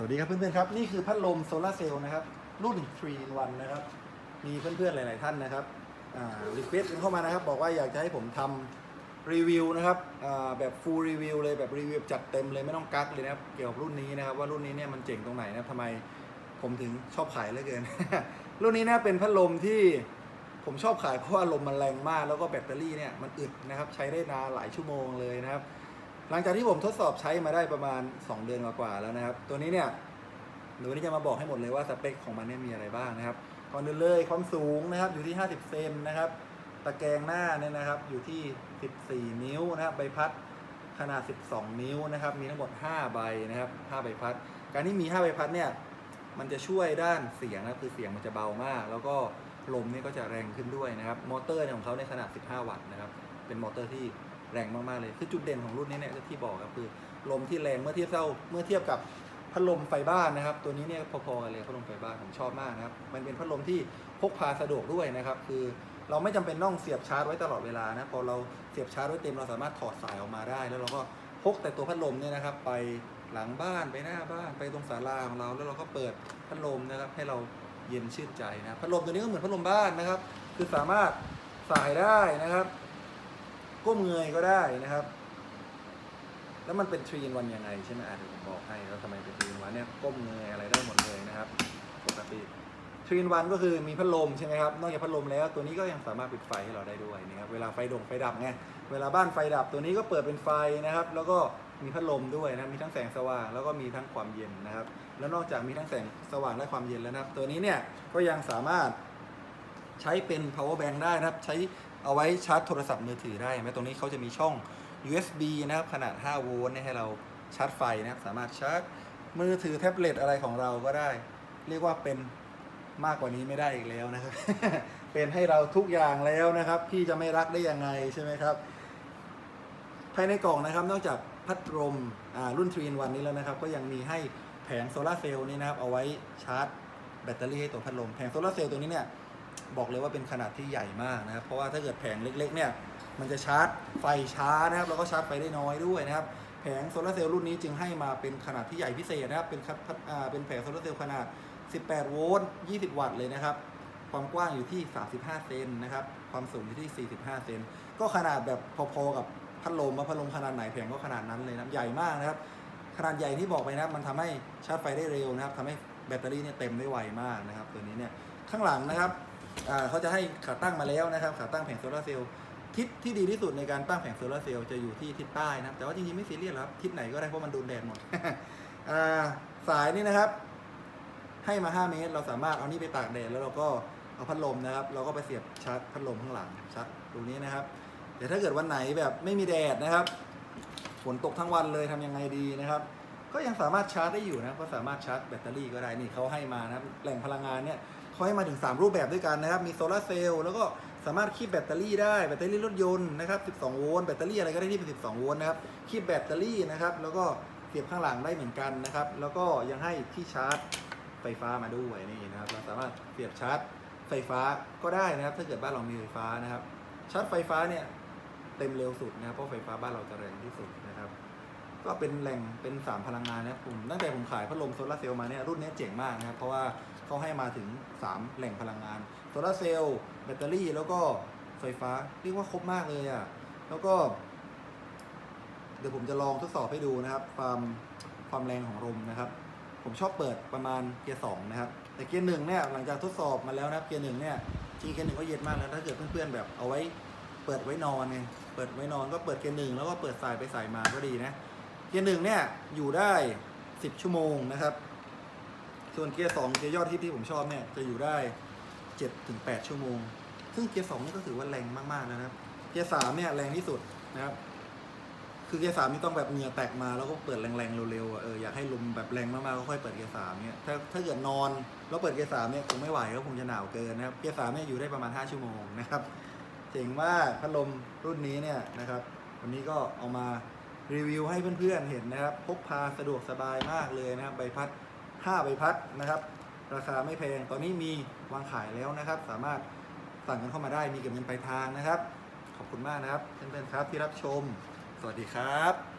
สวัสดีครับเพื่อนๆครับ นี่คือพัดลมโซลาเซลล์นะครับ รุ่น3 in 1นะครับ มีเพื่อนๆหลายๆท่านนะครับรีเควสต์เข้ามานะครับ บอกว่าอยากจะให้ผมทำรีวิวนะครับแบบ full รีวิวเลยแบบรีวิวจัดเต็มเลยไม่ต้องกักเลยนะครับ เกี่ยวกับรุ่นนี้นะครับ ว่ารุ่นนี้เนี่ยมันเจ๋งตรงไหนนะครับทำไมผมถึงชอบขายเหลือเกิน รุ่นนี้นะเป็นพัดลมที่ผมชอบขายเพราะว่าลมมันแรงมากแล้วก็แบตเตอรี่เนี่ยมันอึดนะครับ ใช้ได้นานหลายชั่วโมงเลยนะครับ หลังจากที่ผมทดสอบใช้มาได้ประมาณ 2 เดือนกว่าๆแล้วนะครับ ตัวนี้เนี่ยเดี๋ยววันนี้จะมาบอกให้หมดเลยว่าสเปคของมันเนี่ยมีอะไรบ้างนะครับก่อนอื่นเลยความสูงนะครับอยู่ที่ 50 เซนนะครับ ตะแกรงหน้าเนี่ยนะครับอยู่ที่ 14 นิ้วนะครับใบพัดขนาด 12 นิ้วนะครับ มีทั้งหมด 5 ใบนะครับ 5 ใบพัด การที่มี 5 ใบพัดเนี่ย มันจะช่วยด้านเสียงนะครับคือเสียงมันจะเบามาก แล้วก็ลมเนี่ยก็จะแรงขึ้นด้วยนะครับ มอเตอร์ของเขาในขนาด 15 วัตต์นะครับ เป็นมอเตอร์ที่ แรงมากๆเลย คือจุดเด่นของรุ่นนี้เนี่ยที่บอกครับคือลมที่แรงเมื่อเทียบเท่าเมื่อเทียบกับพัดลมไฟบ้านนะครับ ตัวนี้เนี่ยพอๆกันเลยพัดลมไฟบ้านผมชอบมากนะครับ มันเป็นพัดลมที่พกพาสะดวกด้วยนะครับ คือเราไม่จำเป็นต้องเสียบชาร์จไว้ตลอดเวลานะพอเราเสียบชาร์จไว้เต็มเราสามารถถอดสายออกมาได้ แล้วเราก็พกแต่ตัวพัดลมเนี่ยนะครับ ไปหลังบ้านไปหน้าบ้านไปตรงศาลาของเราแล้วเราก็เปิดพัดลมนะครับ ให้เราเย็นชื่นใจนะพัดลมตัวนี้ก็เหมือนพัดลมบ้านนะครับ คือสามารถสายได้นะครับ ก้มเงยก็ได้นะครับ แล้วมันเป็นทรีนวันยังไงใช่ไหมอะเดี๋ยวผมบอกให้แล้วทำไมเป็นทรีนวันเนี่ยก้มเงยอะไรได้หมดเลยนะครับ ปกติทรีนวันก็คือมีพัดลมใช่ไหมครับ นอกจากพัดลมแล้วตัวนี้ก็ยังสามารถปิดไฟให้เราได้ด้วยนะครับเวลาไฟดงไฟดับไงเวลาบ้านไฟดับตัวนี้ก็เปิดเป็นไฟนะครับ แล้วก็มีพัดลมด้วยนะมีทั้งแสงสว่างแล้วก็มีทั้งความเย็นนะครับ แล้วนอกจากมีทั้งแสงสว่างและความเย็นแล้วนะครับ ตัวนี้เนี่ยก็ยังสามารถ ใช้เป็น power bank ได้นะครับ ใช้เอาไว้ชาร์จโทรศัพท์มือถือได้ไหมตรงนี้เขาจะมีช่อง USB นะครับ ขนาด 5 โวลต์ให้เราชาร์จไฟนะครับ สามารถชาร์จมือถือแท็บเล็ตอะไรของเราก็ได้ เรียกว่าเป็นมากกว่านี้ไม่ได้อีกแล้วนะครับ เป็นให้เราทุกอย่างแล้วนะครับ พี่จะไม่รักได้ยังไงใช่ไหมครับ ภายในกล่องนะครับ นอกจากพัดลมรุ่น3 in 1นี้แล้วนะครับ ก็ยังมีให้แผงโซลาร์เซลล์นี่นะครับ เอาไว้ชาร์จแบตเตอรี่ให้ตัวพัดลม แผงโซลาร์เซลล์ตัวนี้เนี่ย บอกเลยว่าเป็นขนาดที่ใหญ่มากนะครับ เพราะว่าถ้าเกิดแผงเล็กๆเนี่ยมันจะชาร์จไฟช้านะครับ แล้วก็ชาร์จไฟได้น้อยด้วยนะครับ แผงโซลาร์เซลล์รุ่นนี้จึงให้มาเป็นขนาดที่ใหญ่พิเศษนะครับ เป็นครับอ่าเป็นแผงโซลาร์เซลล์ขนาด 18 โวลต์ 20 วัตต์เลยนะครับ ความกว้างอยู่ที่ 35 เซนนะครับ ความสูงอยู่ที่ 45 เซน ก็ขนาดแบบพอๆกับพัดลมว่าพัดลมขนาดไหนแผงก็ขนาดนั้นเลยนะ ใหญ่มากนะครับ ขนาดใหญ่ที่บอกไปนะครับมันทำให้ชาร์จไฟได้เร็วนะครับทำให้แบตเตอรี่เนี่ยเต็มได้ไวมากนะครับ ตัวนี้เนี่ย ข้างหลังนะครับ เขาจะให้ขาตั้งมาแล้วนะครับขาตั้งแผงโซลาร์เซลล์ทิศที่ดีที่สุดในการตั้งแผงโซลาร์เซลล์จะอยู่ที่ทิศใต้นะครับแต่ว่าจริงๆไม่ซีเรียสหรอกครับทิศไหนก็ได้เพราะมันโดนแดดหมดสายนี่นะครับ ให้มา 5 เมตร เราสามารถเอานี่ไปตากแดดแล้วเราก็เอาพัดลมนะครับ เราก็ไปเสียบชาร์จพัดลมข้างหลังชาร์จตรงนี้นะครับแต่ถ้าเกิดวันไหนแบบไม่มีแดดนะครับฝนตกทั้งวันเลยทำยังไงดีนะครับ ก็ยังสามารถชาร์จได้อยู่นะก็สามารถชาร์จแบตเตอรี่ก็ได้นี่เขาให้มานะครับแหล่งพลังงานเนี่ยเขาให้มาถึง 3 รูปแบบด้วยกันนะครับ มีโซลาร์เซลล์แล้วก็สามารถคีบแบตเตอรี่ได้แบตเตอรี่รถยนต์นะครับ12 โวลต์แบตเตอรี่อะไรก็ได้ที่เป็น 12 โวลต์นะครับคีบแบตเตอรี่นะครับแล้วก็เสียบข้างหลังได้เหมือนกันนะครับ แล้วก็ยังให้ที่ชาร์จไฟฟ้ามาด้วยนี่นะครับเราสามารถเสียบชาร์จไฟฟ้าก็ได้นะครับ ถ้าเกิดบ้านเรามีไฟฟ้านะครับ ชาร์จไฟฟ้าเนี่ยเต็มเร็วสุดนะครับเพราะไฟฟ้าบ้านเราจะแรงที่สุดนะครับ ก็เป็นแหล่งเป็น3พลังงานนะครับผมตั้งแต่ผมขายพัดลมโซลาเซลล์มาเนี่ยรุ่นนี้เจ๋งมากนะครับ เพราะว่าเขาให้มาถึง 3 แหล่งพลังงานโซลาเซลล์แบตเตอรี่ แล้วก็ไฟฟ้าเรียกว่าครบมากเลยอะ่ะแล้วก็ เดี๋ยวผมจะลองทดสอบให้ดูนะครับ ความความแรงของลมนะครับ ผมชอบเปิดประมาณเกียร์สองนะครับแต่เกียร์หนึ่งเนี่ยหลังจากทดสอบมาแล้วนะครับเกียร์หนึ่งเนี่ยจริงเกียร์หนึ่งก็เย็นมากแล้วถ้าเกิดเพื่อนๆแบบเอาไว้เปิดไว้นอนไงเปิดไว้นอนก็เปิดเกียร์หนึ่งแล้วก็เปิดสายไปสายมาก็ดีนะ เกียร์หนึ่งเนี่ยอยู่ได้10ชั่วโมงนะครับ ส่วนเกียร์สองเกียร์ยอดฮิตที่ผมชอบเนี่ยจะอยู่ได้7ถึง8ชั่วโมง ซึ่งเกียร์สองนี่ก็ถือว่าแรงมากๆนะครับ เกียร์สามเนี่ยแรงที่สุดนะครับ คือเกียร์สามนี่ต้องแบบเหงื่อแตกมาแล้วก็เปิดแรงๆเร็วๆอะเอออยากให้ลมแบบแรงมากๆก็ค่อยเปิดเกียร์สามเนี่ยถ้าถ้าเกิดนอนแล้วเปิดเกียร์สามเนี่ยคงไม่ไหวก็คงจะหนาวเกินนะครับ เกียร์สามเนี่ยอยู่ได้ประมาณ5ชั่วโมงนะครับเจ๋งมาพัดลมรุ่นนี้เนี่ยนะครับ วันนี้ก็เอามา รีวิวให้เพื่อนๆเห็นนะครับ พกพาสะดวกสบายมากเลยนะครับ ใบพัด 5 ใบพัดนะครับ ราคาไม่แพงตอนนี้มีวางขายแล้วนะครับ สามารถสั่งกันเข้ามาได้มีเก็บเงินปลายทางนะครับ ขอบคุณมากนะครับเพื่อนๆครับที่รับชม สวัสดีครับ